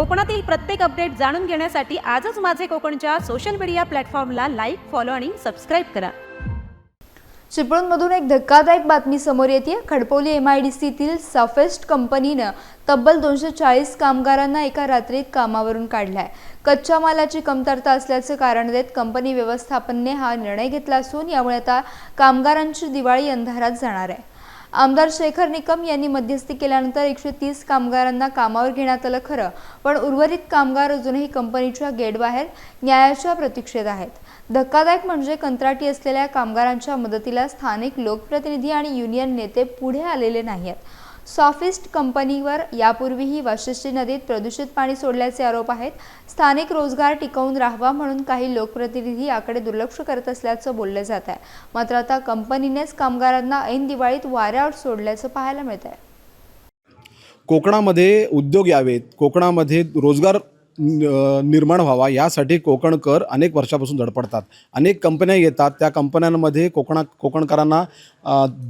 कोकणातील प्रत्येक अपडेट जाणून घेण्यासाठी आजच माझे कोकणच्या सोशल मीडिया प्लॅटफॉर्मला लाईक फॉलो आणि सबस्क्राईब करा. चिपळूणमधून एक धक्कादायक बातमी समोर येते खडपोली एम आय डी सीतील सफेस्ट कंपनीनं तब्बल दोनशे चाळीस कामगारांना एका रात्रीत कामावरून काढलाय. कच्च्या मालाची कमतरता असल्याचं कारण देत कंपनी व्यवस्थापनने हा निर्णय घेतला असून यामुळे आता कामगारांची दिवाळी अंधारात जाणार आहे. आमदार शेखर निकम यांनी मध्यस्थी केल्यानंतर एकशे तीस कामगारांना कामावर घेण्यात आलं खरं पण उर्वरित कामगार अजूनही कंपनीच्या गेटबाहेर न्यायाच्या प्रतीक्षेत आहेत. धक्कादायक म्हणजे कंत्राटी असलेल्या कामगारांच्या मदतीला स्थानिक लोकप्रतिनिधी आणि युनियन नेते पुढे आलेले नाही आहेत सॉफिस्ट कंपनीवर यापूर्वीही वाशिष्ठी नदीत प्रदूषित पाणी सोडल्याचे आरोप आहेत. स्थानिक रोजगार टिकवून राहावा म्हणून काही लोकप्रतिनिधी याकडे दुर्लक्ष करत असल्याचं बोललं जात आहे. मात्र आता कंपनीनेच कामगारांना ऐन दिवाळीत वाऱ्यावर सोडल्याचं पाहायला मिळत आहे कोकणामध्ये उद्योग यावेत. कोकणामध्ये रोजगार निर्माण व्हावा यासाठी कोकणकर अनेक वर्षापासून धडपडतात. अनेक कंपन्या येतात त्या कंपन्यांमध्ये कोकणा कोकणकरांना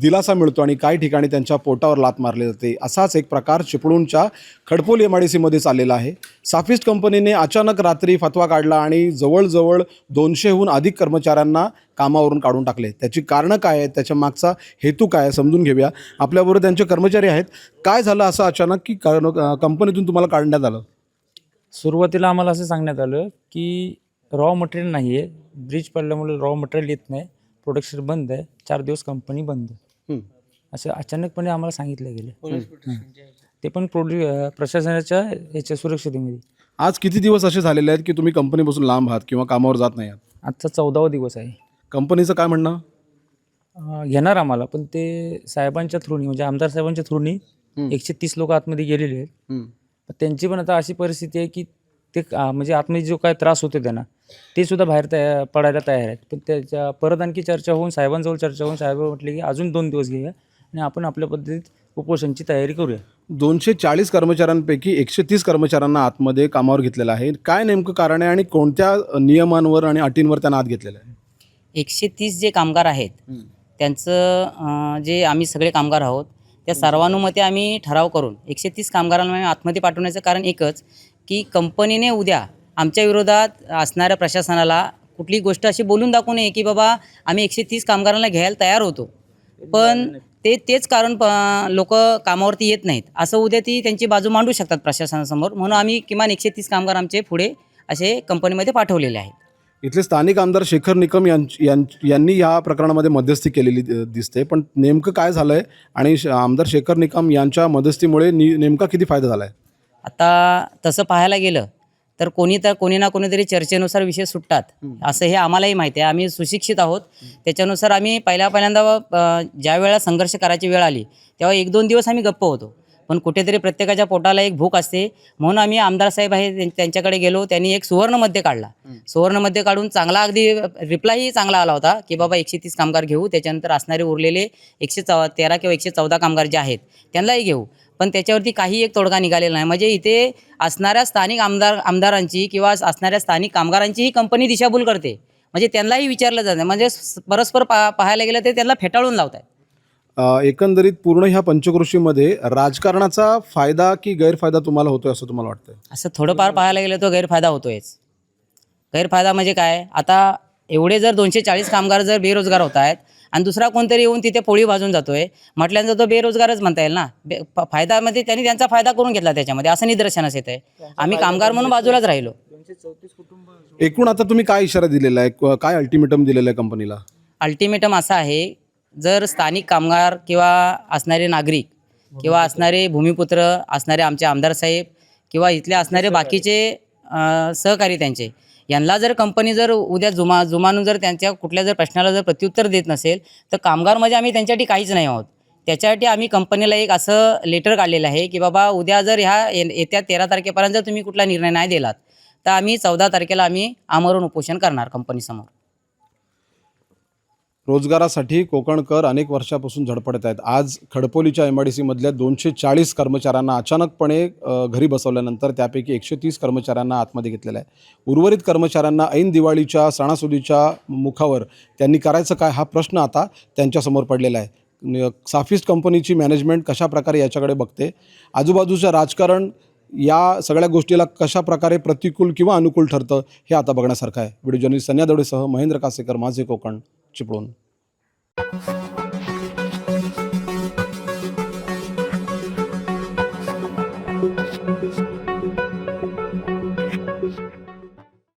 दिलासा मिळतो आणि काही ठिकाणी त्यांच्या पोटावर लात मारली जाते. असाच एक प्रकार चिपळूणच्या खडपोल एम आय डी सीमध्ये चाललेला आहे. साफिस्ट कंपनीने अचानक रात्री फतवा काढला आणि जवळजवळ दोनशेहून अधिक कर्मचाऱ्यांना कामावरून काढून टाकले. त्याची कारणं काय आहेत? त्याच्या मागचा हेतू काय आहे? समजून घेऊया. आपल्याबरोबर त्यांचे कर्मचारी आहेत. काय झालं असं अचानक की कारण कंपनीतून तुम्हाला काढण्यात आलं? सुरुवातीला आम्हाला असं सांगण्यात आलं की रॉ मटेरियल नाही आहे ब्रिज पडल्यामुळे रॉ मटेरियल येत नाही प्रोडक्शन बंद आहे चार दिवस कंपनी बंद आहे. हं. असं अचानकपणे आम्हाला सांगितलं गेलं. ते पण प्रोड्यू प्रशासनाच्या याच्या सुरक्षतेमध्ये आज किती दिवस असे झालेले आहेत की तुम्ही कंपनीपासून लांब आहात किंवा कामावर जात नाही आहात आजचा चौदावा दिवस आहे कंपनीचं काय म्हणणं अं, घेणार आम्हाला पण ते साहेबांच्या थ्रूनी म्हणजे आमदार साहेबांच्या थ्रूनी हं. एकशे तीस लोक आतमध्ये गेलेले आहेत. त्यांची पण आता अशी परिस्थिती आहे की ते म्हणजे आतमध्ये जो काय त्रास होतो त्यांना ते सुद्धा बाहेर तयार पडायला तयार आहेत. पण त्याच्या परत आणखी चर्चा होऊन साहेबांजवळ चर्चा होऊन साहेब म्हटले की अजून दोन दिवस घेऊया आणि आपण आपल्या पद्धतीत उपोषणची तयारी करूया. दोनशे चाळीस कर्मचाऱ्यांपैकी एकशे तीस कर्मचाऱ्यांना आतमध्ये कामावर घेतलेलं आहे. काय नेमकं कारण आहे आणि कोणत्या नियमांवर आणि अटींवर त्यांना आत घेतलेलं आहे? एकशे तीस जे कामगार आहेत त्यांचं जे आम्ही सगळे कामगार आहोत त्या सर्वानुमते आम्ही ठराव करून एकशे तीस कामगारांना आम्ही आतमध्ये पाठवण्याचं कारण एकच की कंपनीने उद्या आमच्या विरोधात असणाऱ्या प्रशासनाला कुठली गोष्ट अशी बोलून दाखवू नये की बाबा आम्ही एकशे तीस कामगारांना घ्यायला तयार होतो. पण ते तेच कारण प लोक कामावरती येत नाहीत. असं उद्या ती त्यांची बाजू मांडू शकतात प्रशासनासमोर. म्हणून आम्ही किमान एकशे तीस कामगार आमचे पुढे असे कंपनीमध्ये पाठवलेले आहेत. इथले स्थानिक आमदार शेखर निकम यांच- यांनी या प्रकरणामध्ये मध्यस्थी केलेली दिसते. पण नेमकं काय झालं आहे आणि श- आमदार शेखर निकम यांच्या मध्यस्थीमुळे नि नेमका किती फायदा झाला आहे आता तसं पाहायला गेलं तर कोणी तर कोणी ना कोणीतरी चर्चेनुसार विषय सुटतात. असं हे आम्हालाही माहिती आहे. आम्ही सुशिक्षित आहोत. त्याच्यानुसार आम्ही पहिल्या पहिल्यांदा ज्या वेळेला संघर्ष करायची वेळ आली तेव्हा एक दोन दिवस आम्ही गप्प होतो. पण कुठेतरी प्रत्येकाच्या पोटाला एक भूक असते. म्हणून आम्ही आमदार साहेब आहे त्यां- त्यांच्याकडे गेलो त्यांनी एक सुवर्णमध्ये काढला. सुवर्णमध्ये काढून चांगला अगदी रिप्लायही चांगला आला होता की बाबा एकशे तीस कामगार घेऊ त्याच्यानंतर असणारे उरलेले एकशे चौ तेरा किंवा एकशे चौदा कामगार जे आहेत त्यांनाही घेऊ. पण त्याच्यावरती काही एक तोडगा निघालेला नाही. म्हणजे इथे असणाऱ्या स्थानिक आमदार आमदारांची किंवा असणाऱ्या स्थानिक कामगारांची ही कंपनी दिशाभूल करते. म्हणजे त्यांनाही विचारलं जातं म्हणजे परस्पर पा पाहायला गेलं ते त्यांना फेटाळून लावतात अ, एकंदरीत पूर्ण ह्या पंचकृषीमध्ये राजकारणाचा फायदा की गैरफायदा तुम्हाला होतोय असं तुम्हाला वाटतंय? असं थोडंफार पाहायला गेलं तर गैरफायदा होतोयच. गैरफायदा म्हणजे काय? आता एवढे जर दोनशे चाळीस कामगार जर बेरोजगार होत आहेत आणि दुसरा कोणतरी येऊन तिथे पोळी भाजून जातोय म्हटल्यानंतर तो बेरोजगारच म्हणता येईल ना? बे फायदामध्ये त्यांनी त्यांचा फायदा करून घेतला त्याच्यामध्ये. असं निदर्शनास येत आहे आम्ही कामगार म्हणून बाजूलाच राहिलो. एकूण आता तुम्ही काय इशारा दिलेला आहे? काय अल्टिमेटम दिलेलं आहे कंपनीला अल्टिमेटम असा आहे जर स्थानिक कामगार किंवा असणारे नागरिक किंवा असणारे भूमिपुत्र असणारे आमचे आमदार साहेब किंवा इथले असणारे बाकीचे सहकारी त्यांचे यांना जर कंपनी जर उद्या जुमा जुमानून जर त्यांच्या कुठल्या जर प्रश्नाला जर प्रत्युत्तर देत नसेल तर कामगार म्हणजे आम्ही त्यांच्यासाठी काहीच नाही आहोत. त्याच्यासाठी आम्ही कंपनीला एक असं लेटर काढलेलं आहे की बाबा उद्या जर ह्या येत्या तेरा तारखेपर्यंत जर तुम्ही कुठला निर्णय नाही दिलात तर आम्ही चौदा तारखेला आम्ही आमरण उपोषण करणार कंपनीसमोर रोजगारासाठी कोकणकर अनेक वर्षापासून झडपडत आहेत. आज खडपोलीच्या एम आय डी सीमधल्या दोनशे चाळीस कर्मचाऱ्यांना अचानकपणे घरी बसवल्यानंतर त्यापैकी एकशे तीस कर्मचाऱ्यांना आतमध्ये घेतलेलं आहे उर्वरित कर्मचाऱ्यांना ऐन दिवाळीच्या सणासुदीच्या मुखावर त्यांनी करायचं काय हा प्रश्न आता त्यांच्यासमोर पडलेला आहे. साफिस्ट कंपनीची मॅनेजमेंट कशाप्रकारे याच्याकडे बघते? आजूबाजूचं राजकारण या सगळ्या गोष्टीला कशा प्रकारे प्रतिकूल किंवा अनुकूल ठरतं हे आता बघण्यासारखं आहे. व्हिडिओ जर्नलिस्ट सन्या दवडेसह महेंद्र कासेकर माझे कोकण. Чеброн.